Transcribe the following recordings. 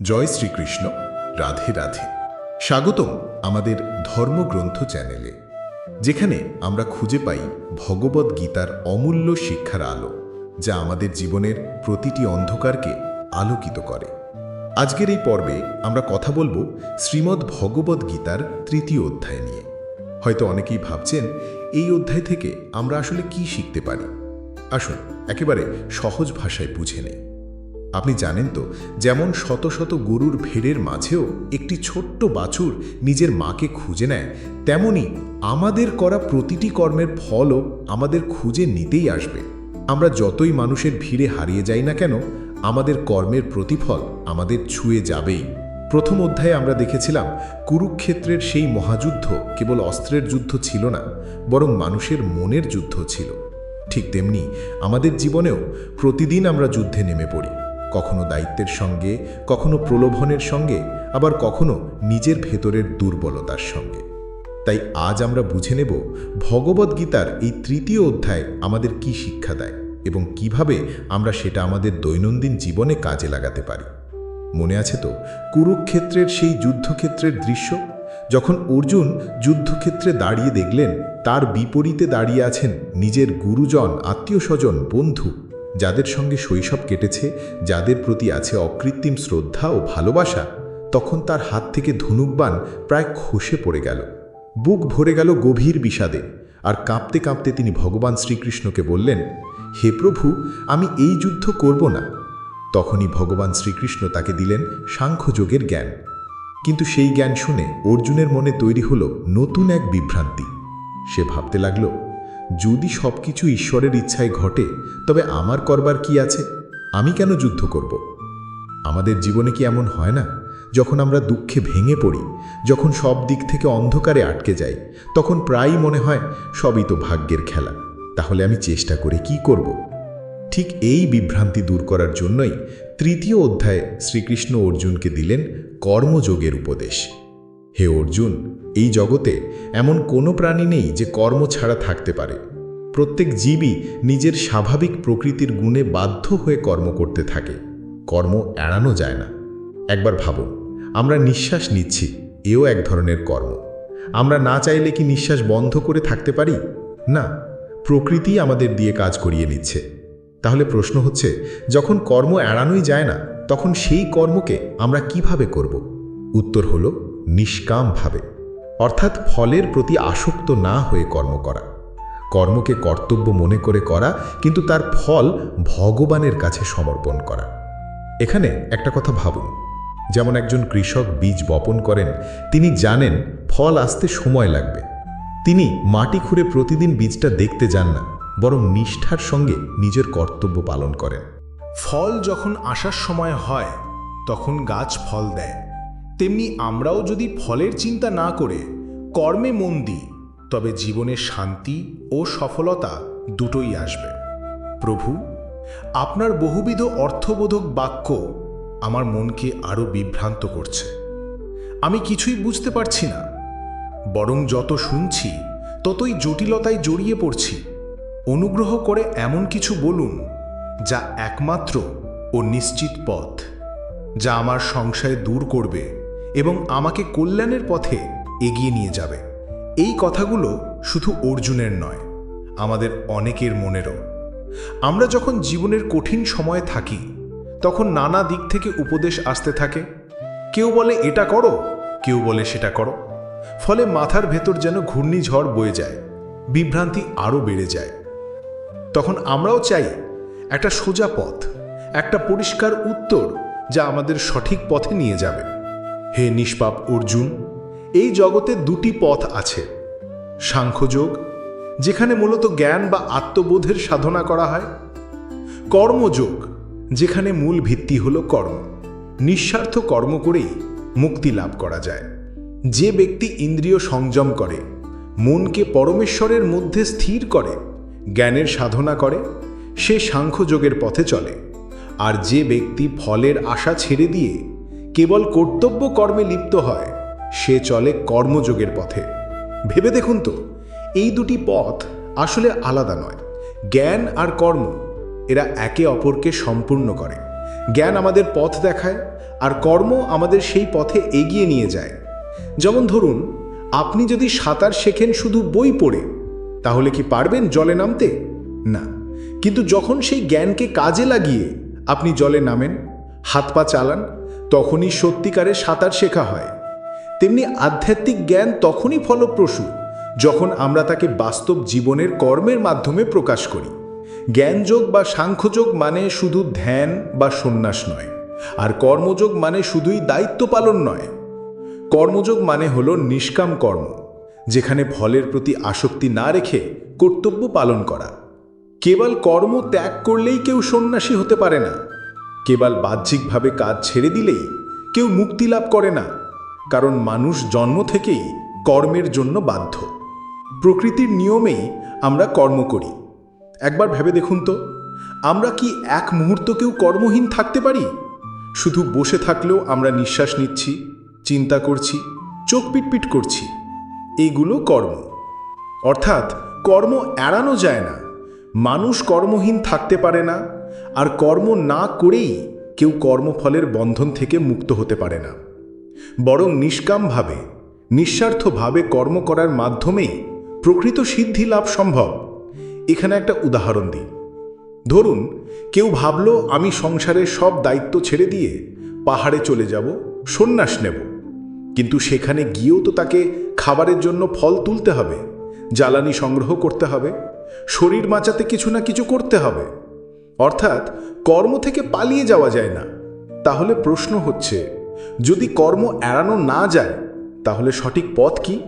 জয় শ্রীকৃষ্ণ, রাধে রাধে। স্বাগতম আমাদের ধর্মগ্রন্থ চ্যানেলে, যেখানে আমরা খুঁজে পাই ভগবদ গীতার অমূল্য শিক্ষার আলো, যা আমাদের জীবনের প্রতিটি অন্ধকারকে আলোকিত করে। আজকের এই পর্বে আমরা কথা বলব শ্রীমদ্ ভগবদ গীতার তৃতীয় অধ্যায় নিয়ে। হয়তো অনেকেই ভাবছেন, এই অধ্যায় থেকে আমরা আসলে কি শিখতে পারি? আসুন, একেবারে সহজ ভাষায় বুঝে নেই। আপনি জানেন তো, যেমন শত শত গরুর ভেড়ের মাঝেও একটি ছোট্ট বাছুর নিজের মাকে খুঁজে নেয়, তেমনি আমাদের করা প্রতিটি কর্মের ফলও আমাদের খুঁজে নিতেই আসবে। আমরা যতই মানুষের ভিড়ে হারিয়ে যাই না কেন, আমাদের কর্মের প্রতিফল আমাদের ছুঁয়ে যাবেই। প্রথম অধ্যায়ে আমরা দেখেছিলাম, কুরুক্ষেত্রের সেই মহাযুদ্ধ কেবল অস্ত্রের যুদ্ধ ছিল না, বরং মানুষের মনের যুদ্ধ ছিল। ঠিক তেমনি আমাদের জীবনেও প্রতিদিন আমরা যুদ্ধে নেমে পড়ি। কখনো দায়িত্বের সঙ্গে, কখনো প্রলোভনের সঙ্গে, আবার কখনো নিজের ভেতরের দুর্বলতার সঙ্গে। তাই আজ আমরা বুঝে নেব ভগবদ্গীতার এই তৃতীয় অধ্যায় আমাদের কি শিক্ষা দেয় এবং কীভাবে আমরা সেটা আমাদের দৈনন্দিন জীবনে কাজে লাগাতে পারি। মনে আছে তো কুরুক্ষেত্রের সেই যুদ্ধক্ষেত্রের দৃশ্য? যখন অর্জুন যুদ্ধক্ষেত্রে দাঁড়িয়ে দেখলেন, তার বিপরীতে দাঁড়িয়ে আছেন নিজের গুরুজন, আত্মীয় স্বজন, বন্ধু। যাদের সঙ্গে শৈশব কেটেছে, যাদের প্রতি আছে অকৃত্রিম শ্রদ্ধা ও ভালোবাসা, তখন তার হাত থেকে ধনুকবান প্রায় খসে পড়ে গেল। বুক ভরে গেল গভীর বিষাদে, আর কাঁপতে কাঁপতে তিনি ভগবান শ্রীকৃষ্ণকে বললেন, হে প্রভু, আমি এই যুদ্ধ করব না। তখনই ভগবান শ্রীকৃষ্ণ তাকে দিলেন সাংখ্যযোগের জ্ঞান। কিন্তু সেই জ্ঞান শুনে অর্জুনের মনে তৈরি হলো নতুন এক বিভ্রান্তি। সে ভাবতে লাগল যদি সব কিছু ঈশ্বরের ইচ্ছায় ঘটে, তবে আমার করবার কি আছে? আমি কেন যুদ্ধ করব? আমাদের জীবনে কি এমন হয় না? যখন আমরা দুঃখে ভেঙে পড়ি, যখন সব দিক থেকে অন্ধকারে আটকে যাই, তখন প্রায়ই মনে হয় সবই তো ভাগ্যের খেলা। তাহলে আমি চেষ্টা করে কি করব? ঠিক এই বিভ্রান্তি দূর করার জন্যই তৃতীয় অধ্যায়ে শ্রীকৃষ্ণ অর্জুনকে দিলেন কর্মযোগের উপদেশ। হে অর্জুন এই জগতে এমন কোনো প্রাণী নেই যে কর্ম ছাড়া থাকতে পারে। প্রত্যেক জীবই নিজের স্বাভাবিক প্রকৃতির গুণে বাধ্য হয়ে কর্ম করতে থাকে। কর্ম এড়ানো যায় না। একবার ভাবুন, আমরা নিঃশ্বাস নিচ্ছি, এও এক ধরনের কর্ম। আমরা না চাইলে কি নিঃশ্বাস বন্ধ করে থাকতে পারি? না, প্রকৃতি আমাদের দিয়ে কাজ করিয়ে নিচ্ছে। তাহলে প্রশ্ন হচ্ছে, যখন কর্ম এড়ানোই যায় না, তখন সেই কর্মকে আমরা কীভাবে করব? উত্তর হলো নিষ্কামভাবে অর্থাৎ ফলের প্রতি আসক্ত না হয়ে কর্ম করা। কর্মকে কর্তব্য মনে করে করা, কিন্তু তার ফল ভগবানের কাছে সমর্পণ করা। এখানে একটা কথা ভাবুন। যেমন একজন কৃষক বীজ বপন করেন, তিনি জানেন ফল আসতে সময় লাগবে। তিনি মাটি খুঁড়ে প্রতিদিন বীজটা দেখতে যান না, বরং নিষ্ঠার সঙ্গে নিজের কর্তব্য পালন করেন। ফল যখন আসার সময় হয়, তখন গাছ ফল দেয়। তেমনি আমরাও যদি ফলের চিন্তা না করে, কর্মে মন দিই, তবে জীবনে শান্তি ও সফলতা দুটোই আসবে। প্রভু, আপনার বহুবিধ অর্থবোধক বাক্য আমার মনকে আরও বিভ্রান্ত করছে। আমি কিছুই বুঝতে পারছি না। বরং যত শুনছি, ততই জটিলতায় জড়িয়ে পড়ছি। অনুগ্রহ করে এমন কিছু বলুন, যা একমাত্র ও নিশ্চিত পথ, যা আমার সংশয় দূর করবে এবং আমাকে কল্যাণের পথে এগিয়ে নিয়ে যাবে। এই কথাগুলো শুধু অর্জুনের নয়, আমাদের অনেকের মনেরও। আমরা যখন জীবনের কঠিন সময়ে থাকি, তখন নানা দিক থেকে উপদেশ আসতে থাকে। কেউ বলে, এটা করো। কেউ বলে, সেটা করো। ফলে মাথার ভেতর যেন ঘূর্ণিঝড় বয়ে যায়, বিভ্রান্তি আরও বেড়ে যায়। তখন আমরাও চাই, একটা সোজা পথ, একটা পরিষ্কার উত্তর যা আমাদের সঠিক পথে নিয়ে যাবে। হে নিষ্পাপ অর্জুন, এই জগতে দুটি পথ আছে। সাংখ্যযোগ, যেখানে মূলত জ্ঞান বা আত্মবোধের সাধনা করা হয়। কর্মযোগ, যেখানে মূল ভিত্তি হল কর্ম। নিঃস্বার্থ কর্ম করেই মুক্তি লাভ করা যায়। যে ব্যক্তি ইন্দ্রিয় সংযম করে, মনকে পরমেশ্বরের মধ্যে স্থির করে, জ্ঞানের সাধনা করে, সে সাংখ্যযোগের পথে চলে। আর যে ব্যক্তি ফলের আশা ছেড়ে দিয়ে কেবল কর্তব্য কর্মে লিপ্ত হয়, সে চলে কর্মযোগের পথে। ভেবে দেখুন তো, এই দুটি পথ আসলে আলাদা নয়। জ্ঞান আর কর্ম, এরা একে অপরকে সম্পূর্ণ করে। জ্ঞান আমাদের পথ দেখায়, আর কর্ম আমাদের সেই পথে এগিয়ে নিয়ে যায়। যেমন ধরুন, আপনি যদি সাঁতার শেখেন শুধু বই পড়ে, তাহলে কি পারবেন জলে নামতে? না। কিন্তু যখন সেই জ্ঞানকে কাজে লাগিয়ে আপনি জলে নামেন, হাত পা চালান তখনই সত্যিকারে সাঁতার শেখা হয়। তেমনি আধ্যাত্মিক জ্ঞান তখনই ফলপ্রসূ, যখন আমরা তাকে বাস্তব জীবনের কর্মের মাধ্যমে প্রকাশ করি। জ্ঞানযোগ বা সাংখ্যযোগ মানে শুধু ধ্যান বা সন্ন্যাস নয়, আর কর্মযোগ মানে শুধুই দায়িত্ব পালন নয়। কর্মযোগ মানে হলো নিষ্কাম কর্ম, যেখানে ফলের প্রতি আসক্তি না রেখে কর্তব্য পালন করা। কেবল কর্ম ত্যাগ করলেই কেউ সন্ন্যাসী হতে পারে না। কেবল বাহ্যিকভাবে কাজ ছেড়ে দিলেই কেউ মুক্তি লাভ করে না, কারণ মানুষ জন্ম থেকেই কর্মের জন্য বাধ্য। প্রকৃতির নিয়মেই আমরা কর্ম করি। একবার ভেবে দেখুন তো, আমরা কি এক মুহূর্তকেও কর্মহীন থাকতে পারি? শুধু বসে থাকলেও আমরা নিঃশ্বাস নিচ্ছি, চিন্তা করছি, চোখ পিটপিট করছি। এইগুলো কর্ম। অর্থাৎ কর্ম এড়ানো যায় না। মানুষ কর্মহীন থাকতে পারে না আর কর্ম না করেই কেউ কর্মফলের বন্ধন থেকে মুক্ত হতে পারে না। বরং নিষ্কামভাবে, নিঃস্বার্থভাবে কর্ম করার মাধ্যমেই প্রকৃত সিদ্ধি লাভ সম্ভব। এখানে একটা উদাহরণ দিই। ধরুন, কেউ ভাবল, আমি সংসারের সব দায়িত্ব ছেড়ে দিয়ে পাহাড়ে চলে যাব, সন্ন্যাস নেব। কিন্তু সেখানে গিয়েও তো তাকে খাবারের জন্য ফল তুলতে হবে, জ্বালানি সংগ্রহ করতে হবে, শরীর বাঁচাতে কিছু না কিছু করতে হবে। অর্থাৎ কর্ম থেকে পালিয়ে যাওয়া যায় না। তাহলে প্রশ্ন হচ্ছে, যদি কর্ম এড়ানো না যায়, তাহলে সঠিক পথ কি?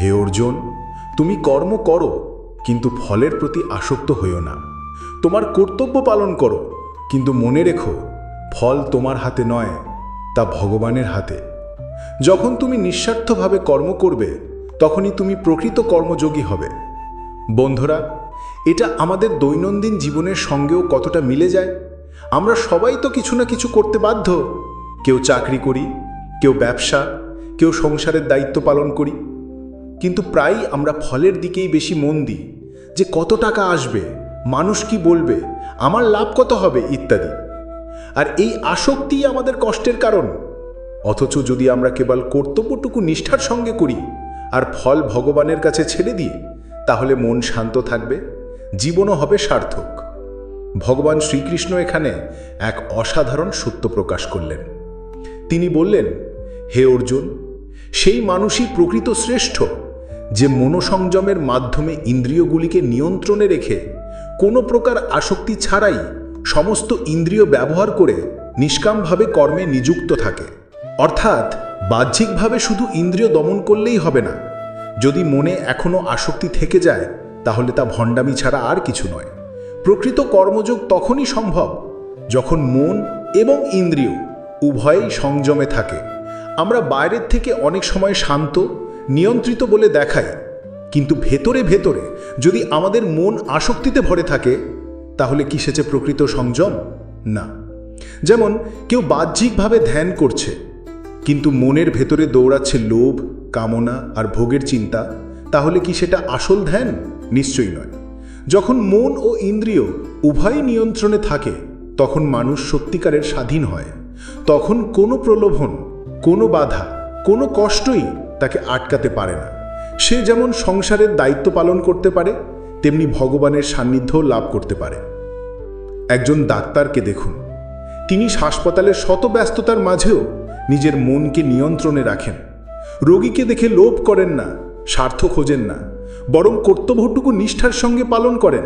হে অর্জুন, তুমি কর্ম করো, কিন্তু ফলের প্রতি আসক্ত হইও না। তোমার কর্তব্য পালন করো, কিন্তু মনে রেখো, ফল তোমার হাতে নয়, তা ভগবানের হাতে। যখন তুমি নিঃস্বার্থভাবে কর্ম করবে, তখনই তুমি প্রকৃত কর্মযোগী হবে। বন্ধুরা, এটা আমাদের দৈনন্দিন জীবনের সঙ্গেও কতটা মিলে যায়? আমরা সবাই তো কিছু না কিছু করতে বাধ্য। কেউ চাকরি করি, কেউ ব্যবসা, কেউ সংসারের দায়িত্ব পালন করি। কিন্তু প্রায়ই আমরা ফলের দিকেই বেশি মন দিই যে কত টাকা আসবে, মানুষ কি বলবে, আমার লাভ কত হবে ইত্যাদি। আর এই আসক্তিই আমাদের কষ্টের কারণ। অথচ যদি আমরা কেবল কর্তব্যটুকু নিষ্ঠার সঙ্গে করি, আর ফল ভগবানের কাছে ছেড়ে দিই তাহলে মন শান্ত থাকবে, জীবনও হবে সার্থক। ভগবান শ্রীকৃষ্ণ এখানে এক অসাধারণ সত্য প্রকাশ করলেন। তিনি বললেন, হে অর্জুন, সেই মানুষই প্রকৃত শ্রেষ্ঠ, যে মনোসংযমের মাধ্যমে ইন্দ্রিয়গুলিকে নিয়ন্ত্রণে রেখে কোনো প্রকার আসক্তি ছাড়াই সমস্ত ইন্দ্রিয় ব্যবহার করে নিষ্কামভাবে কর্মে নিযুক্ত থাকে। অর্থাৎ বাহ্যিকভাবে শুধু ইন্দ্রিয় দমন করলেই হবে না যদি মনে এখনও আসক্তি থেকে যায়, তাহলে তা ভণ্ডামি ছাড়া আর কিছু নয়। প্রকৃত কর্মযোগ তখনই সম্ভব যখন মন এবং ইন্দ্রিয় উভয়েই সংযমে থাকে। আমরা বাইরের থেকে অনেক সময় শান্ত, নিয়ন্ত্রিত বলে দেখাই, কিন্তু ভেতরে ভেতরে যদি আমাদের মন আসক্তিতে ভরে থাকে, তাহলে কি সেচে প্রকৃত সংযম? না। যেমন কেউ বাহ্যিকভাবে ধ্যান করছে কিন্তু মনের ভেতরে দৌড়াচ্ছে লোভ, কামনা আর ভোগের চিন্তা, তাহলে কি সেটা আসল ধ্যান? নিশ্চয়ই নয়। যখন মন ও ইন্দ্রিয় উভয়ই নিয়ন্ত্রণে থাকে, তখন মানুষ সত্যিকারের স্বাধীন হয়। তখন কোনো প্রলোভন, কোনো বাধা, কোনো কষ্টই তাকে আটকাতে পারে না। সে যেমন সংসারের দায়িত্ব পালন করতে পারে, তেমনি ভগবানের সান্নিধ্যও লাভ করতে পারে। একজন ডাক্তারকে দেখুন। তিনি হাসপাতালের শত ব্যস্ততার মাঝেও নিজের মনকে নিয়ন্ত্রণে রাখেন। রোগীকে দেখে লোভ করেন না, স্বার্থ খোঁজেন না, বরং কর্তব্যটুকু নিষ্ঠার সঙ্গে পালন করেন।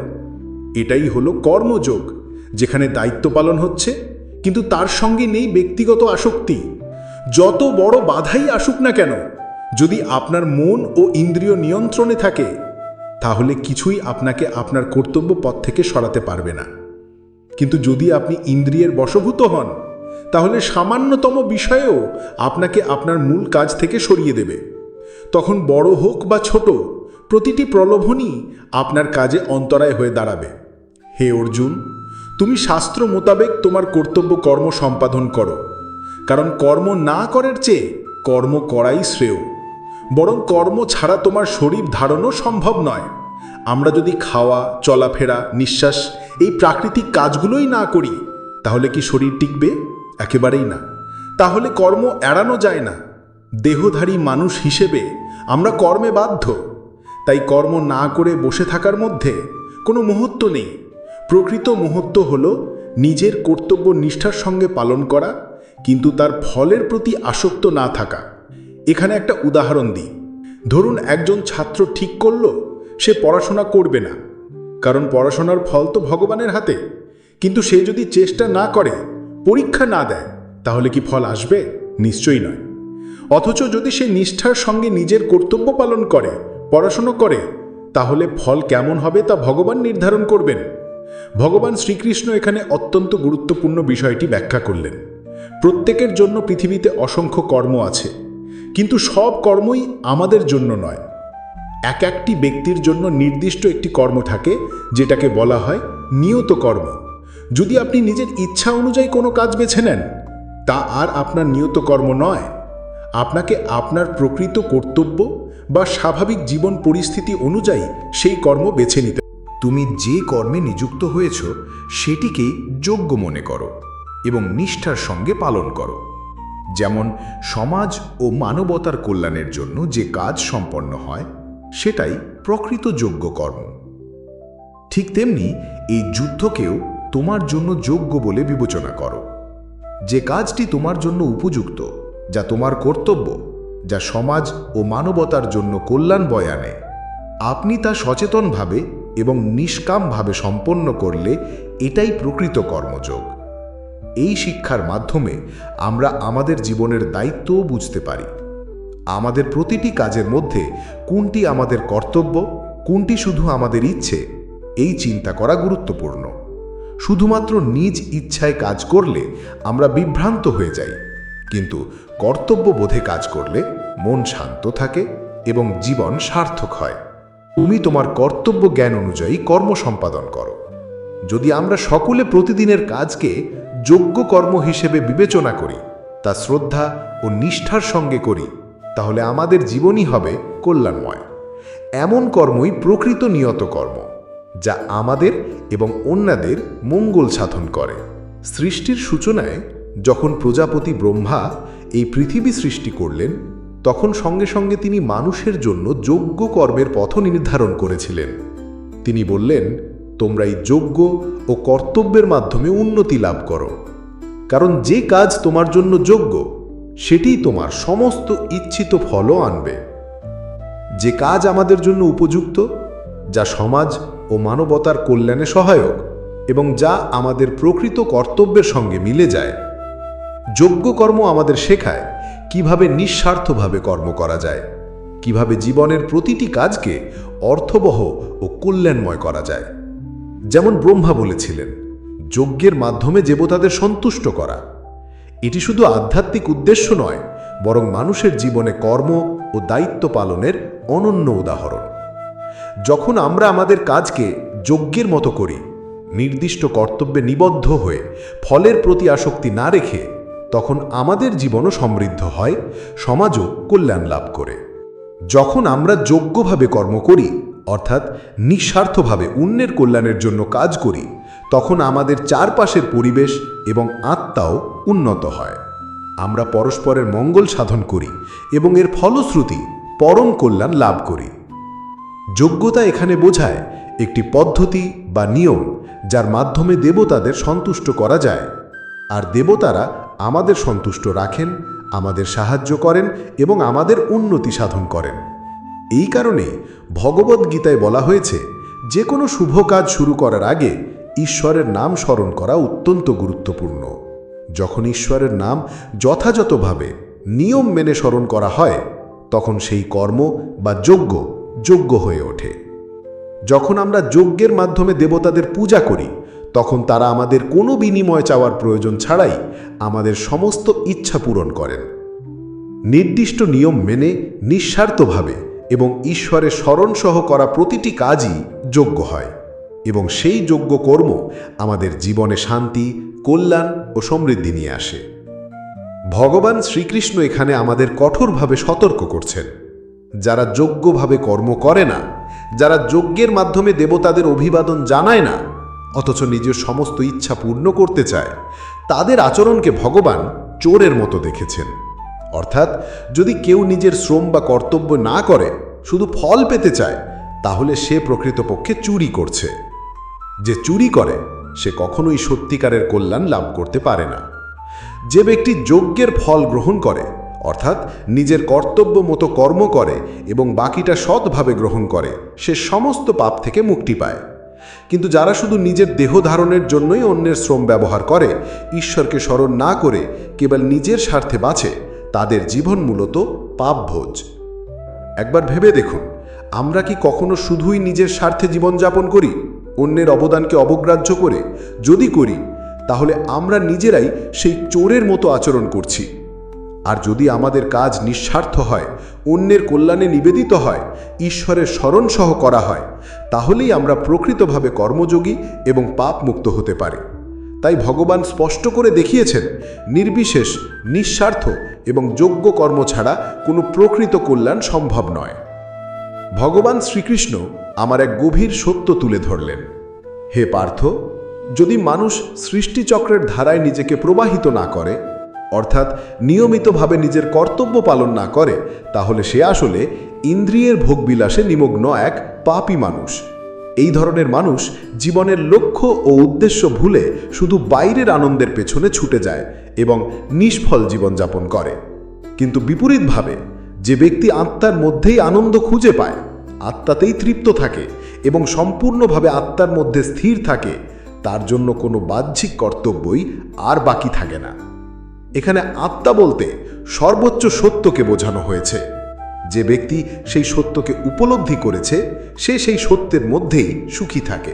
এটাই হলো কর্মযোগ, যেখানে দায়িত্ব পালন হচ্ছে, কিন্তু তার সঙ্গে নেই ব্যক্তিগত আসক্তি। যত বড় বাধাই আসুক না কেন, যদি আপনার মন ও ইন্দ্রিয় নিয়ন্ত্রণে থাকে, তাহলে কিছুই আপনাকে আপনার কর্তব্য পথ থেকে সরাতে পারবে না। কিন্তু যদি আপনি ইন্দ্রিয়ের বশভূত হন তাহলে সামান্যতম বিষয়েও আপনাকে আপনার মূল কাজ থেকে সরিয়ে দেবে। তখন বড় হোক বা ছোট, প্রতিটি প্রলোভনই আপনার কাজে অন্তরায় হয়ে দাঁড়াবে। হে অর্জুন, তুমি শাস্ত্র মোতাবেক তোমার কর্তব্য কর্ম সম্পাদন করো। কারণ কর্ম না করার চেয়ে কর্ম করাই শ্রেয়। বরং কর্ম ছাড়া তোমার শরীর ধারণও সম্ভব নয়। আমরা যদি খাওয়া, চলাফেরা, নিঃশ্বাস এই প্রাকৃতিক কাজগুলোই না করি, তাহলে কি শরীর টিকবে? একেবারেই না। তাহলে কর্ম এড়ানো যায় না। দেহধারী মানুষ হিসেবে আমরা কর্মে বাধ্য। তাই কর্ম না করে বসে থাকার মধ্যে কোনো মুহূর্ত নেই। প্রকৃত মুহূর্ত হল নিজের কর্তব্য নিষ্ঠার সঙ্গে পালন করা, কিন্তু তার ফলের প্রতি আসক্ত না থাকা। এখানে একটা উদাহরণ দিই। ধরুন একজন ছাত্র ঠিক করল, সে পড়াশোনা করবে না। কারণ পড়াশোনার ফল তো ভগবানের হাতে। কিন্তু সে যদি চেষ্টা না করে পরীক্ষা না দেয়, তাহলে কি ফল আসবে? নিশ্চয়ই নয়। অথচ যদি সে নিষ্ঠার সঙ্গে নিজের কর্তব্য পালন করে, পড়াশুনো করে, তাহলে ফল কেমন হবে তা ভগবান নির্ধারণ করবেন। ভগবান শ্রীকৃষ্ণ এখানে অত্যন্ত গুরুত্বপূর্ণ বিষয়টি ব্যাখ্যা করলেন। প্রত্যেকের জন্য পৃথিবীতে অসংখ্য কর্ম আছে, কিন্তু সব কর্মই আমাদের জন্য নয়। এক একটি ব্যক্তির জন্য নির্দিষ্ট একটি কর্ম থাকে, যেটাকে বলা হয় নিয়ত কর্ম। যদি আপনি নিজের ইচ্ছা অনুযায়ী কোনো কাজ বেছে নেন, তা আর আপনার নিয়ত কর্ম নয়। আপনাকে আপনার প্রকৃত কর্তব্য বা স্বাভাবিক জীবন পরিস্থিতি অনুযায়ী সেই কর্ম বেছে নিতে তুমি যে কর্মে নিযুক্ত হয়েছ সেটিকেই যোগ্য মনে করো এবং নিষ্ঠার সঙ্গে পালন করো। যেমন সমাজ ও মানবতার কল্যাণের জন্য যে কাজ সম্পন্ন হয়, সেটাই প্রকৃত যোগ্য কর্ম। ঠিক তেমনি এই যুদ্ধকেও তোমার জন্য যোগ্য বলে বিবেচনা করো। যে কাজটি তোমার জন্য উপযুক্ত, যা তোমার কর্তব্য, যা সমাজ ও মানবতার জন্য কল্যাণ বয়ে আনে, আপনি তা সচেতনভাবে এবং নিষ্কামভাবে সম্পন্ন করলে এটাই প্রকৃত কর্মযোগ। এই শিক্ষার মাধ্যমে আমরা আমাদের জীবনের দায়িত্বও বুঝতে পারি। আমাদের প্রতিটি কাজের মধ্যে কোনটি আমাদের কর্তব্য, কোনটি শুধু আমাদের ইচ্ছে, এই চিন্তা করা গুরুত্বপূর্ণ। শুধুমাত্র নিজ ইচ্ছায় কাজ করলে আমরা বিভ্রান্ত হয়ে যাই। কিন্তু কর্তব্য বোধে কাজ করলে মন শান্ত থাকে এবং জীবন সার্থক হয়। তুমি তোমার কর্তব্য জ্ঞান অনুযায়ী কর্ম সম্পাদন করো। যদি আমরা সকলে প্রতিদিনের কাজকে যোগ্য কর্ম হিসেবে বিবেচনা করি, তা শ্রদ্ধা ও নিষ্ঠার সঙ্গে করি, তাহলে আমাদের জীবনই হবে কল্যাণময়। এমন কর্মই প্রকৃত নিয়ত কর্ম। যা আমাদের এবং অন্যদের মঙ্গল সাধন করে। সৃষ্টির সূচনায় যখন প্রজাপতি ব্রহ্মা এই পৃথিবী সৃষ্টি করলেন, তখন সঙ্গে সঙ্গে তিনি মানুষের জন্য যোগ্য কর্মের পথ নির্ধারণ করেছিলেন। তিনি বললেন, তোমরা এই যোগ্য ও কর্তব্যের মাধ্যমে উন্নতি লাভ করো। কারণ যে কাজ তোমার জন্য যোগ্য সেটিই তোমার সমস্ত ইচ্ছিত ফলও আনবে। যে কাজ আমাদের জন্য উপযুক্ত, যা সমাজ ও মানবতার কল্যাণে সহায়ক এবং যা আমাদের প্রকৃত কর্তব্যের সঙ্গে মিলে যায়। যোগ্য কর্ম আমাদের শেখায় কীভাবে নিঃস্বার্থভাবে কর্ম করা যায়, কীভাবে জীবনের প্রতিটি কাজকে অর্থবহ ও কল্যাণময় করা যায়। যেমন ব্রহ্মা বলেছিলেন, যজ্ঞের মাধ্যমে দেবতাদের সন্তুষ্ট করা। এটি শুধু আধ্যাত্মিক উদ্দেশ্য নয়, বরং মানুষের জীবনে কর্ম ও দায়িত্ব পালনের অনন্য উদাহরণ। যখন আমরা আমাদের কাজকে যজ্ঞের মতো করি, নির্দিষ্ট কর্তব্যে নিবদ্ধ হয়ে ফলের প্রতি আসক্তি না রেখে, তখন আমাদের জীবনও সমৃদ্ধ হয়, সমাজও কল্যাণ লাভ করে। যখন আমরা যোগ্যভাবে কর্ম করি, অর্থাৎ নিঃস্বার্থভাবে অন্যের কল্যাণের জন্য কাজ করি, তখন আমাদের চারপাশের পরিবেশ এবং আত্মাও উন্নত হয়। আমরা পরস্পরের মঙ্গল সাধন করি এবং এর ফলশ্রুতি পরম কল্যাণ লাভ করি। যোগ্যতা এখানে বোঝায় একটি পদ্ধতি বা নিয়ম যার মাধ্যমে দেবতাদের সন্তুষ্ট করা যায়। আর দেবতারা আমাদের সন্তুষ্ট রাখেন, আমাদের সাহায্য করেন এবং আমাদের উন্নতি সাধন করেন। এই কারণে ভগবদ্গীতায় বলা হয়েছে, যে কোনো শুভ কাজ শুরু করার আগে ঈশ্বরের নাম স্মরণ করা অত্যন্ত গুরুত্বপূর্ণ। যখন ঈশ্বরের নাম যথাযথভাবে নিয়ম মেনে স্মরণ করা হয়, তখন সেই কর্ম বা যজ্ঞ যোগ্য হয়ে ওঠে। যখন আমরা যজ্ঞের মাধ্যমে দেবতাদের পূজা করি, তখন তারা আমাদের কোনো বিনিময় চাওয়ার প্রয়োজন ছাড়াই আমাদের সমস্ত ইচ্ছা পূরণ করেন। নির্দিষ্ট নিয়ম মেনে, নিঃস্বার্থভাবে এবং ঈশ্বরের স্মরণসহ করা প্রতিটি কাজই যোগ্য হয় এবং সেই যোগ্য কর্ম আমাদের জীবনে শান্তি, কল্যাণ ও সমৃদ্ধি নিয়ে আসে। ভগবান শ্রীকৃষ্ণ এখানে আমাদের কঠোরভাবে সতর্ক করছেন। যারা যোগ্যভাবে কর্ম করে না, যারা যজ্ঞের মাধ্যমে দেবতাদের অভিবাদন জানায় না, অথচ নিজের সমস্ত ইচ্ছা পূর্ণ করতে চায়, তাদের আচরণকে ভগবান চোরের মতো দেখেছেন। অর্থাৎ যদি কেউ নিজের শ্রম বা কর্তব্য না করে, শুধু ফল পেতে চায়, তাহলে সে প্রকৃতপক্ষে চুরি করছে। যে চুরি করে, সে কখনোই সত্যিকারের কল্যাণ লাভ করতে পারে না। যে ব্যক্তি যজ্ঞের ফল গ্রহণ করে অর্থাৎ নিজের কর্তব্য মতো কর্ম করে এবং বাকিটা সৎভাবে গ্রহণ করে, সে সমস্ত পাপ থেকে মুক্তি পায়। কিন্তু যারা শুধু নিজের দেহ ধারণের জন্যই অন্যের শ্রম ব্যবহার করে, ঈশ্বরকে স্মরণ না করে কেবল নিজের স্বার্থে বাঁচে, তাদের জীবন মূলত পাপভোজ। একবার ভেবে দেখুন, আমরা কি কখনো শুধুই নিজের স্বার্থে জীবনযাপন করি, অন্যের অবদানকে অবগ্রাহ্য করে? যদি করি, তাহলে আমরা নিজেরাই সেই চোরের মতো আচরণ করছি। আর যদি আমাদের কাজ নিঃস্বার্থ হয়, অন্যের কল্যাণে নিবেদিত হয়, ঈশ্বরের স্মরণসহ করা হয়, তাহলেই আমরা প্রকৃতভাবে কর্মযোগী এবং পাপ মুক্ত হতে পারি। তাই ভগবান স্পষ্ট করে দেখিয়েছেন, নির্বিশেষ, নিঃস্বার্থ এবং যোগ্য কর্ম ছাড়া কোনো প্রকৃত কল্যাণ সম্ভব নয়। ভগবান শ্রীকৃষ্ণ আমার এক গভীর সত্য তুলে ধরলেন। হে পার্থ, যদি মানুষ সৃষ্টিচক্রের ধারায় নিজেকে প্রবাহিত না করে অর্থাৎ নিয়মিতভাবে নিজের কর্তব্য পালন না করে, তাহলে সে আসলে ইন্দ্রিয়ের ভোগবিলাসে নিমগ্ন এক পাপী মানুষ। এই ধরনের মানুষ জীবনের লক্ষ্য ও উদ্দেশ্য ভুলে শুধু বাইরের আনন্দের পেছনে ছুটে যায় এবং নিষ্ফল জীবনযাপন করে। কিন্তু বিপরীতভাবে, যে ব্যক্তি আত্মার মধ্যেই আনন্দ খুঁজে পায়, আত্মাতেই তৃপ্ত থাকে এবং সম্পূর্ণভাবে আত্মার মধ্যে স্থির থাকে, তার জন্য কোনো বাহ্যিক কর্তব্যই আর বাকি থাকে না। এখানে আত্মা বলতে সর্বোচ্চ সত্যকে বোঝানো হয়েছে। যে ব্যক্তি সেই সত্যকে উপলব্ধি করেছে, সে সেই সত্যের মধ্যেই সুখী থাকে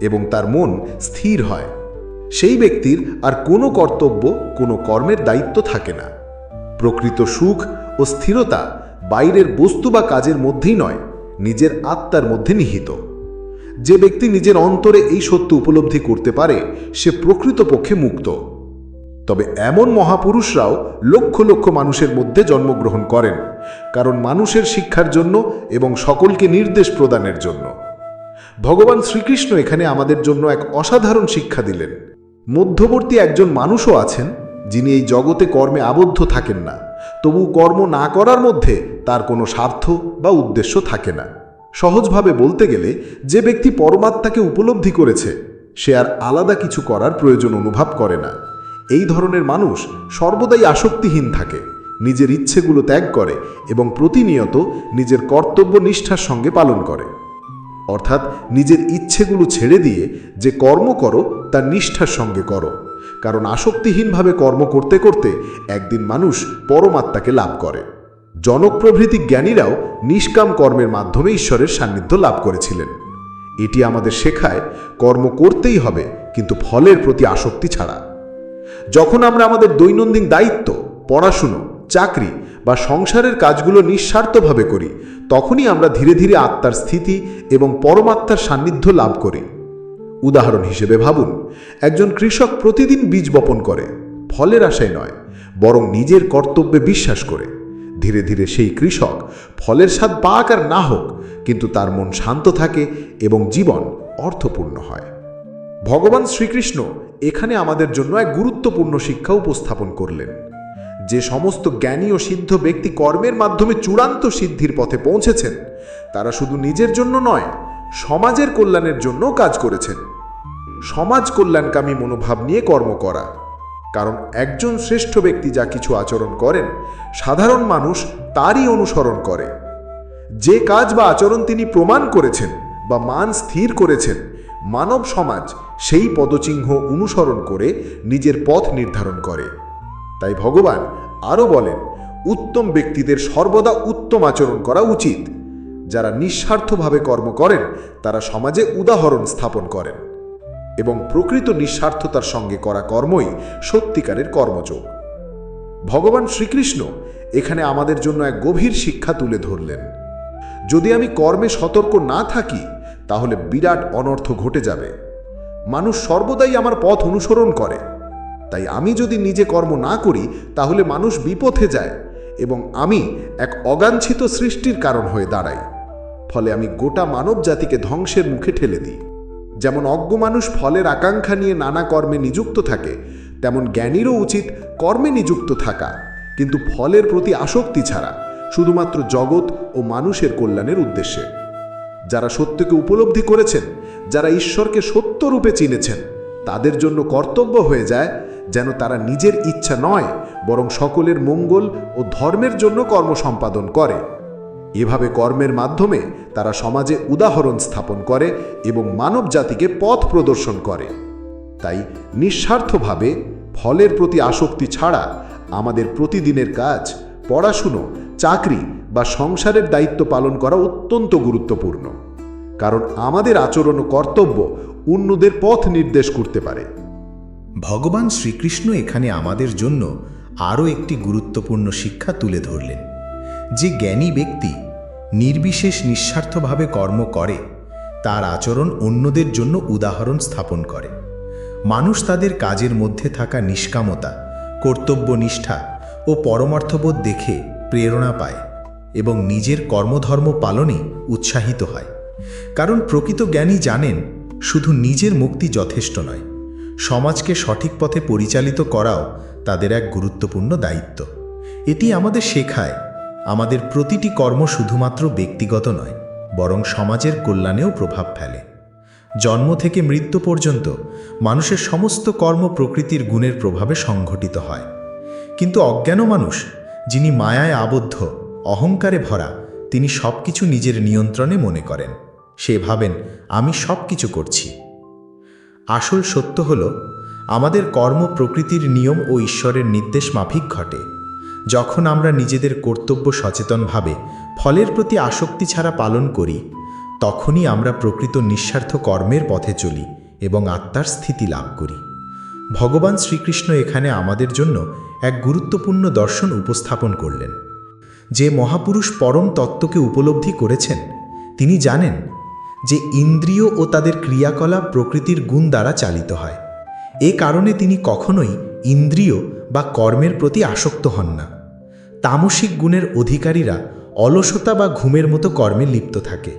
এবং তার মন স্থির হয়। সেই ব্যক্তির আর কোনো কর্তব্য, কোনো কর্মের দায়িত্ব থাকে না। প্রকৃত সুখ ও স্থিরতা বাইরের বস্তু বা কাজের মধ্যেই নয়, নিজের আত্মার মধ্যে নিহিত। যে ব্যক্তি নিজের অন্তরে এই সত্য উপলব্ধি করতে পারে, সে প্রকৃতপক্ষে মুক্ত। তবে এমন মহাপুরুষরাও লক্ষ লক্ষ মানুষের মধ্যে জন্মগ্রহণ করেন, কারণ মানুষের শিক্ষার জন্য এবং সকলকে নির্দেশ প্রদানের জন্য। ভগবান শ্রীকৃষ্ণ এখানে আমাদের জন্য এক অসাধারণ শিক্ষা দিলেন। মধ্যবর্তী একজন মানুষও আছেন, যিনি এই জগতে কর্মে আবদ্ধ থাকেন না, তবু কর্ম না করার মধ্যে তার কোনো স্বার্থ বা উদ্দেশ্য থাকে না। সহজভাবে বলতে গেলে, যে ব্যক্তি পরমাত্মাকে উপলব্ধি করেছে, সে আর আলাদা কিছু করার প্রয়োজন অনুভব করে না। এই ধরনের মানুষ সর্বদাই আসক্তিহীন থাকে। নিজের ইচ্ছেগুলো ত্যাগ করে এবং প্রতিনিয়ত নিজের কর্তব্য নিষ্ঠার সঙ্গে পালন করে। অর্থাৎ নিজের ইচ্ছেগুলো ছেড়ে দিয়ে যে কর্ম করো, তা নিষ্ঠার সঙ্গে করো। কারণ আসক্তিহীনভাবে কর্ম করতে করতে একদিন মানুষ পরমাত্মাকে লাভ করে। জনপ্রভৃতি জ্ঞানীরাও নিষ্কাম কর্মের মাধ্যমে ঈশ্বরের সান্নিধ্য লাভ করেছিলেন। এটি আমাদের শেখায় কর্ম করতেই হবে, কিন্তু ফলের প্রতি আসক্তি ছাড়া। যখন আমরা আমাদের দৈনন্দিন দায়িত্ব, পড়াশুনো, চাকরি বা সংসারের কাজগুলো নিঃস্বার্থভাবে করি, তখনই আমরা ধীরে ধীরে আত্মার স্থিতি এবং পরমাত্মার সান্নিধ্য লাভ করি। উদাহরণ হিসেবে ভাবুন, একজন কৃষক প্রতিদিন বীজ বপন করে, ফলের আশায় নয়, বরং নিজের কর্তব্যে বিশ্বাস করে। ধীরে ধীরে সেই কৃষক ফলের স্বাদ পাক আর না হোক, কিন্তু তার মন শান্ত থাকে এবং জীবন অর্থপূর্ণ হয়। ভগবান শ্রীকৃষ্ণ এখানে আমাদের জন্য এক গুরুত্বপূর্ণ শিক্ষা উপস্থাপন করলেন। যে সমস্ত জ্ঞানী ও সিদ্ধ ব্যক্তি কর্মের মাধ্যমে চূড়ান্ত সিদ্ধির পথে পৌঁছেছেন, তারা শুধু নিজের জন্য নয়, সমাজের কল্যাণের জন্য কাজ করেছেন। সমাজ কল্যাণকামী মনোভাব নিয়ে কর্ম করা। কারণ একজন শ্রেষ্ঠ ব্যক্তি যা কিছু আচরণ করেন, সাধারণ মানুষ তারই অনুসরণ করে। যে কাজ বা আচরণ তিনি প্রমাণ করেছেন বা মান স্থির করেছেন, মানব সমাজ সেই পদচিহ্ন অনুসরণ করে নিজের পথ নির্ধারণ করে। তাই ভগবান আরও বলেন, উত্তম ব্যক্তিদের সর্বদা উত্তম আচরণ করা উচিত। যারা নিঃস্বার্থভাবে কর্ম করেন, তারা সমাজে উদাহরণ স্থাপন করেন এবং প্রকৃত নিঃস্বার্থতার সঙ্গে করা কর্মই সত্যিকারের কর্মযোগ। ভগবান শ্রীকৃষ্ণ এখানে আমাদের জন্য এক গভীর শিক্ষা তুলে ধরলেন। যদি আমি কর্মে সতর্ক না থাকি, তাহলে বিরাট অনর্থ ঘটে যাবে। মানুষ সর্বদাই আমার পথ অনুসরণ করে। তাই আমি যদি নিজে কর্ম না করি, তাহলে মানুষ বিপথে যায় এবং আমি এক অগাঞ্ছিত সৃষ্টির কারণ হয়ে দাঁড়াই। ফলে আমি গোটা মানব জাতিকে ধ্বংসের মুখে ঠেলে দিই। যেমন অজ্ঞ মানুষ ফলের আকাঙ্ক্ষা নিয়ে নানা কর্মে নিযুক্ত থাকে, তেমন জ্ঞানীরও উচিত কর্মে নিযুক্ত থাকা। কিন্তু ফলের প্রতি আসক্তি ছাড়া শুধুমাত্র জগৎ ও মানুষের কল্যাণের উদ্দেশ্যে। যারা সত্যকে উপলব্ধি করেছেন যারা ঈশ্বরকে সত্যরূপে চিনেছেন, তাদের জন্য কর্তব্য হয়ে যায় যেন তারা নিজের ইচ্ছা নয়, বরং সকলের মঙ্গল ও ধর্মের জন্য কর্ম সম্পাদন করে। এভাবে কর্মের মাধ্যমে তারা সমাজে উদাহরণ স্থাপন করে এবং মানব জাতিকে পথ প্রদর্শন করে। তাই নিঃস্বার্থভাবে ফলের প্রতি আসক্তি ছাড়া আমাদের প্রতিদিনের কাজ, পড়াশুনো, চাকরি বা সংসারের দায়িত্ব পালন করা অত্যন্ত গুরুত্বপূর্ণ। কারণ আমাদের আচরণ কর্তব্য অন্যদের পথ নির্দেশ করতে পারে। ভগবান শ্রীকৃষ্ণ এখানে আমাদের জন্য আরও একটি গুরুত্বপূর্ণ শিক্ষা তুলে ধরলেন, যে জ্ঞানী ব্যক্তি নির্বিশেষ নিঃস্বার্থভাবে কর্ম করে, তার আচরণ অন্যদের জন্য উদাহরণ স্থাপন করে। মানুষ তাদের কাজের মধ্যে থাকা নিষ্কামতা, কর্তব্যনিষ্ঠা ও পরমার্থবোধ দেখে প্রেরণা পায় এবং নিজের কর্মধর্ম পালনে উৎসাহিত হয়। কারণ প্রকৃত জ্ঞানী জানেন, শুধু নিজের মুক্তি যথেষ্ট নয়। সমাজকে সঠিক পথে পরিচালিত করাও তাদের এক গুরুত্বপূর্ণ দায়িত্ব। এটি আমাদের শেখায়, আমাদের প্রতিটি কর্ম শুধুমাত্র ব্যক্তিগত নয়, বরং সমাজের কল্যাণেও প্রভাব ফেলে। জন্ম থেকে মৃত্যু পর্যন্ত মানুষের সমস্ত কর্ম প্রকৃতির গুণের প্রভাবে সংঘটিত হয়। কিন্তু অজ্ঞান মানুষ, যিনি মায়ায় আবদ্ধ, অহংকারে ভরা, তিনি সব কিছু নিজের নিয়ন্ত্রণে মনে করেন। সে ভাবেন, আমি সব কিছু করছি। আসল সত্য হল, আমাদের কর্ম প্রকৃতির নিয়ম ও ঈশ্বরের নির্দেশ মাফিক ঘটে। যখন আমরা নিজেদের কর্তব্য সচেতনভাবে ফলের প্রতি আসক্তি ছাড়া পালন করি, তখনই আমরা প্রকৃত নিঃস্বার্থ কর্মের পথে চলি এবং আত্মার স্থিতি লাভ করি। ভগবান শ্রীকৃষ্ণ এখানে আমাদের জন্য এক গুরুত্বপূর্ণ দর্শন উপস্থাপন করলেন। যে মহাপুরুষ পরম তত্ত্বকে উপলব্ধি করেছেন, তিনি জানেন যে ইন্দ্রিয় ও তাদের ক্রিয়াকলাপ প্রকৃতির গুণ দ্বারা চালিত হয়। এ কারণে তিনি কখনোই ইন্দ্রিয় বা কর্মের প্রতি আসক্ত হন না। তামসিক গুণের অধিকারীরা অলসতা বা ঘুমের মতো কর্মে লিপ্ত থাকে।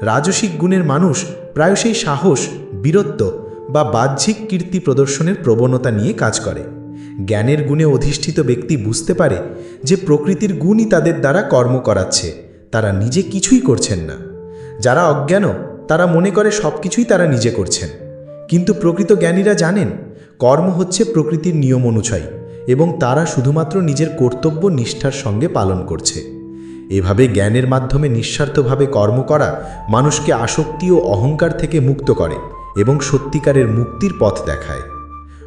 রাজসিক গুণের মানুষ প্রায়শই সাহস, বীরত্ব বা বাহ্যিক কীর্তি প্রদর্শনের প্রবণতা নিয়ে কাজ করে। জ্ঞানের গুণে অধিষ্ঠিত ব্যক্তি বুঝতে পারে যে প্রকৃতির গুণই তাদের দ্বারা কর্ম করাচ্ছে, তারা নিজে কিছুই করছেন না। যারা অজ্ঞান তারা মনে করে সব কিছুই তারা নিজে করছেন। কিন্তু প্রকৃত জ্ঞানীরা জানেন, কর্ম হচ্ছে প্রকৃতির নিয়ম অনুযায়ী, এবং তারা শুধুমাত্র নিজের কর্তব্য নিষ্ঠার সঙ্গে পালন করছে। এভাবে জ্ঞানের মাধ্যমে নিঃস্বার্থভাবে কর্ম করা মানুষকে আসক্তি ও অহংকার থেকে মুক্ত করে এবং সত্যিকারের মুক্তির পথ দেখায়।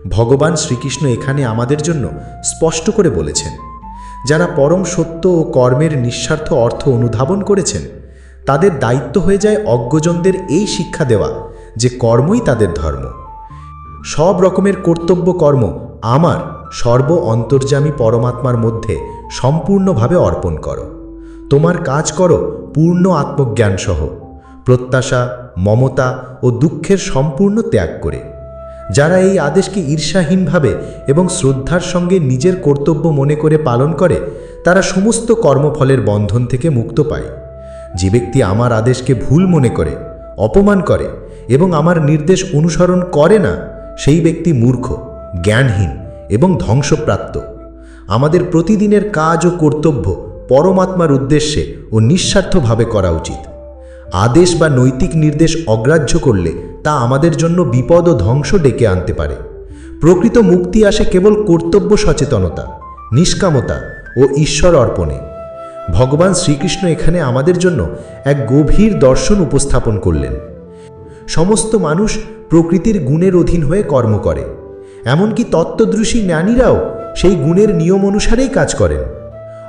ভগবান শ্রীকৃষ্ণ এখানে আমাদের জন্য স্পষ্ট করে বলেছেন, যারা পরম সত্য ও কর্মের নিঃস্বার্থ অর্থ অনুধাবন করেছেন তাদের দায়িত্ব হয়ে যায় অজ্ঞজনদের এই শিক্ষা দেওয়া যে কর্মই তাদের ধর্ম। সব রকমের কর্তব্য কর্ম আমার সর্ব অন্তর্যামী পরমাত্মার মধ্যে সম্পূর্ণভাবে অর্পণ করো। তোমার কাজ করো পূর্ণ আত্মজ্ঞান সহ প্রত্যাশা, মমতা ও দুঃখের সম্পূর্ণ ত্যাগ করে। যারা এই আদেশকে ঈর্ষাহীনভাবে এবং শ্রদ্ধার সঙ্গে নিজের কর্তব্য মনে করে পালন করে, তারা সমস্ত কর্মফলের বন্ধন থেকে মুক্ত পায়। যে ব্যক্তি আমার আদেশকে ভুল মনে করে, অপমান করে এবং আমার নির্দেশ অনুসরণ করে না, সেই ব্যক্তি মূর্খ, জ্ঞানহীন এবং ধ্বংসপ্রাপ্ত। আমাদের প্রতিদিনের কাজ ও কর্তব্য পরমাত্মার উদ্দেশ্যে ও নিঃস্বার্থভাবে করা উচিত। আদেশ বা নৈতিক নির্দেশ অগ্রাহ্য করলে তা আমাদের জন্য বিপদ ও ধ্বংস ডেকে আনতে পারে। প্রকৃত মুক্তি আসে কেবল কর্তব্য সচেতনতা, নিষ্কামতা ও ঈশ্বর অর্পণে। ভগবান শ্রীকৃষ্ণ এখানে আমাদের জন্য এক গভীর দর্শন উপস্থাপন করলেন। সমস্ত মানুষ প্রকৃতির গুণের অধীন হয়ে কর্ম করে। এমনকি তত্ত্বদৃশী জ্ঞানীরাও সেই গুণের নিয়ম অনুসারেই কাজ করেন।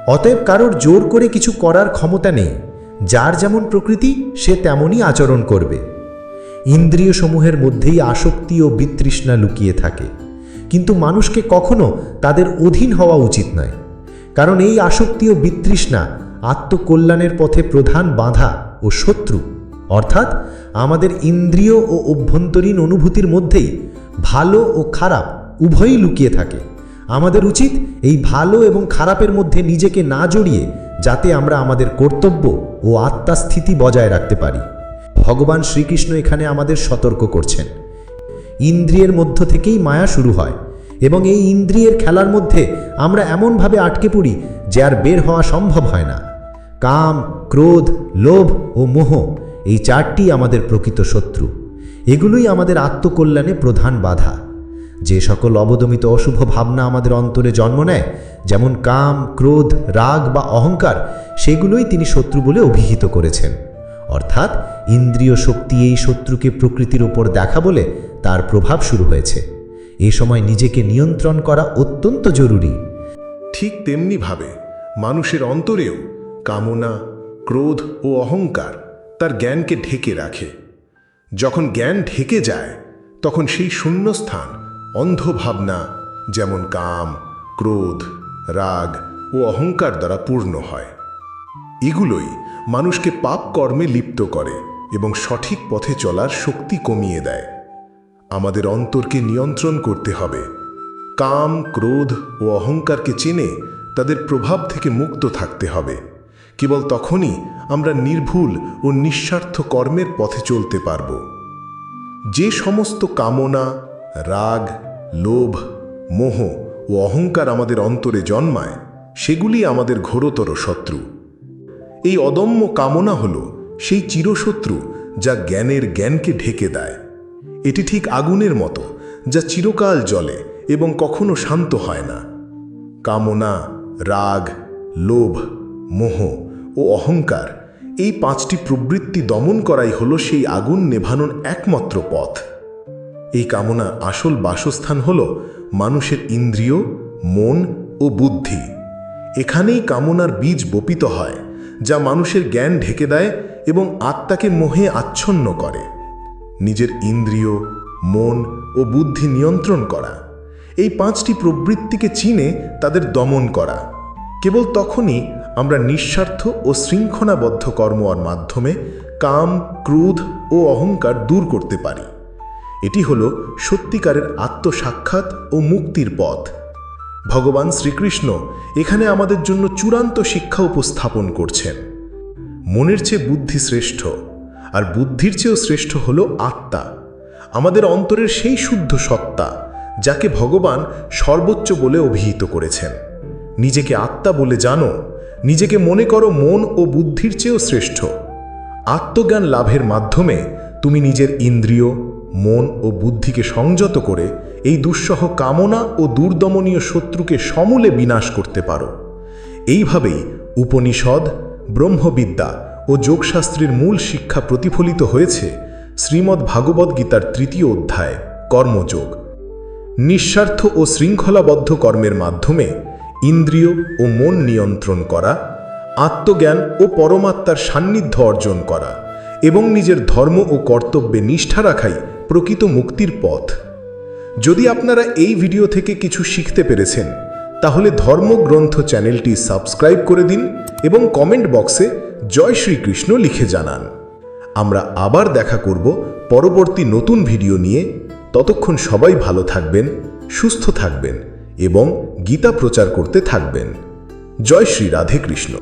অতএব কারোর জোর করে কিছু করার ক্ষমতা নেই। যার যেমন প্রকৃতি, সে তেমনই আচরণ করবে। ইন্দ্রিয় সমূহের মধ্যেই আসক্তি ও বিতৃষ্ণা লুকিয়ে থাকে। কিন্তু মানুষকে কখনো তাদের অধীন হওয়া উচিত নয়। কারণ এই আসক্তি ও বিতৃষ্ণা, আত্মকল্যাণের পথে প্রধান বাধা ও শত্রু। অর্থাৎ আমাদের ইন্দ্রিয় ও অভ্যন্তরীণ অনুভূতির মধ্যেই ভালো ও খারাপ উভয়ই লুকিয়ে থাকে। আমাদের উচিত এই ভালো এবং খারাপের মধ্যে নিজেকে না জড়িয়ে যাতে আমরা আমাদের কর্তব্য ও আত্মাস্থিতি বজায় রাখতে পারি। ভগবান শ্রীকৃষ্ণ এখানে আমাদের সতর্ক করছেন। ইন্দ্রিয়ের মধ্য থেকেই মায়া শুরু হয়। এবং এই ইন্দ্রিয়ের খেলার মধ্যে আমরা এমনভাবে আটকে পড়ি যে আর বের হওয়া সম্ভব হয় না। কাম, ক্রোধ, লোভ ও মোহ এই চারটি আমাদের প্রকৃত শত্রু। এগুলোই আমাদের আত্মকল্যাণে প্রধান বাধা। যে সকল অবদমিত অশুভ ভাবনা আমাদের অন্তরে জন্ম নেয়, যেমন কাম, ক্রোধ, রাগ বা অহংকার, সেগুলোই তিনি শত্রু বলে অভিহিত করেছেন। অর্থাৎ ইন্দ্রিয় শক্তি এই শত্রুকে প্রকৃতির ওপর দেখা বলে তার প্রভাব শুরু হয়েছে। এ সময় নিজেকে নিয়ন্ত্রণ করা অত্যন্ত জরুরি। ঠিক তেমনিভাবে মানুষের অন্তরেও কামনা, ক্রোধ ও অহংকার তার জ্ঞানকে ঢেকে রাখে। যখন জ্ঞান ঢেকে যায়, তখন সেই শূন্যস্থান অন্ধ ভাবনা যেমন কাম, ক্রোধ, রাগ ও অহংকার দ্বারা পূর্ণ হয়। এগুলোই মানুষকে পাপ কর্মে লিপ্ত করে এবং সঠিক পথে চলার শক্তি কমিয়ে দেয়। আমাদের অন্তরকে নিয়ন্ত্রণ করতে হবে। কাম, ক্রোধ ও অহংকারকে চেনে তাদের প্রভাব থেকে মুক্ত থাকতে হবে। কেবল তখনই আমরা নির্ভুল ও নিঃস্বার্থ কর্মের পথে চলতে পারব। যে সমস্ত কামনা, রাগ, লোভ, মোহ ও অহংকার আমাদের অন্তরে জন্মায়, সেগুলি আমাদের ঘোরতর শত্রু। এই অদম্য কামনা হল সেই চিরশত্রু যা জ্ঞানের জ্ঞানকে ঢেকে দেয়। এটি ঠিক আগুনের মতো, যা চিরকাল জ্বলে এবং কখনো শান্ত হয় না। কামনা, রাগ, লোভ, মোহ ও অহংকার এই পাঁচটি প্রবৃত্তি দমন করাই হলো সেই আগুন নেভানোর একমাত্র পথ। এই কামনা আসল বাসস্থান হল মানুষের ইন্দ্রিয়, মন ও বুদ্ধি। এখানেই কামনার বীজ বপিত হয়, যা মানুষের জ্ঞান ঢেকে দেয় এবং আত্মাকে মোহে আচ্ছন্ন করে। নিজের ইন্দ্রিয়, মন ও বুদ্ধি নিয়ন্ত্রণ করা। এই পাঁচটি প্রবৃত্তিকে চিনে তাদের দমন করা। কেবল তখনই আমরা নিঃস্বার্থ ও শৃঙ্খলাবদ্ধ কর্মর মাধ্যমে কাম, ক্রোধ ও অহংকার দূর করতে পারি। এটি হল সত্যিকারের আত্মসাক্ষাৎ ও মুক্তির পথ। ভগবান শ্রীকৃষ্ণ এখানে আমাদের জন্য চূড়ান্ত শিক্ষা উপস্থাপন করছেন। মনের চেয়ে বুদ্ধি শ্রেষ্ঠ। আর বুদ্ধির চেয়েও শ্রেষ্ঠ হল আত্মা। আমাদের অন্তরের সেই শুদ্ধ সত্তা, যাকে ভগবান সর্বোচ্চ বলে অভিহিত করেছেন। নিজেকে আত্মা বলে জানো, নিজেকে মনে করো মন ও বুদ্ধির চেয়েও শ্রেষ্ঠ। আত্মজ্ঞান লাভের মাধ্যমে তুমি নিজের ইন্দ্রিয়, মন ও বুদ্ধিকে সংযত করে এই দুঃসহ কামনা ও দুর্দমনীয় শত্রুকে সমূলে বিনাশ করতে পারো। এইভাবেই উপনিষদ, ব্রহ্মবিদ্যা ও যোগশাস্ত্রের মূল শিক্ষা প্রতিফলিত হয়েছে শ্রীমদ্ ভাগবত গীতার তৃতীয় অধ্যায়, কর্মযোগ। নিঃস্বার্থ ও শৃঙ্খলাবদ্ধ কর্মের মাধ্যমে ইন্দ্রিয় ও মন নিয়ন্ত্রণ করা, আত্মজ্ঞান ও পরমাত্মার সান্নিধ্য অর্জন করা এবং নিজের ধর্ম ও কর্তব্যে নিষ্ঠা রাখাই প্রকৃত মুক্তির পথ। যদি আপনারা এই ভিডিও থেকে কিছু শিখতে পেরেছেন, তাহলে ধর্মগ্রন্থ চ্যানেলটি সাবস্ক্রাইব করে দিন এবং কমেন্ট বক্সে জয় শ্রীকৃষ্ণ লিখে জানান। আমরা আবার দেখা করব পরবর্তী নতুন ভিডিও নিয়ে। ততক্ষণ সবাই ভালো থাকবেন, সুস্থ থাকবেন এবং গীতা প্রচার করতে থাকবেন। জয় শ্রী রাধে কৃষ্ণ।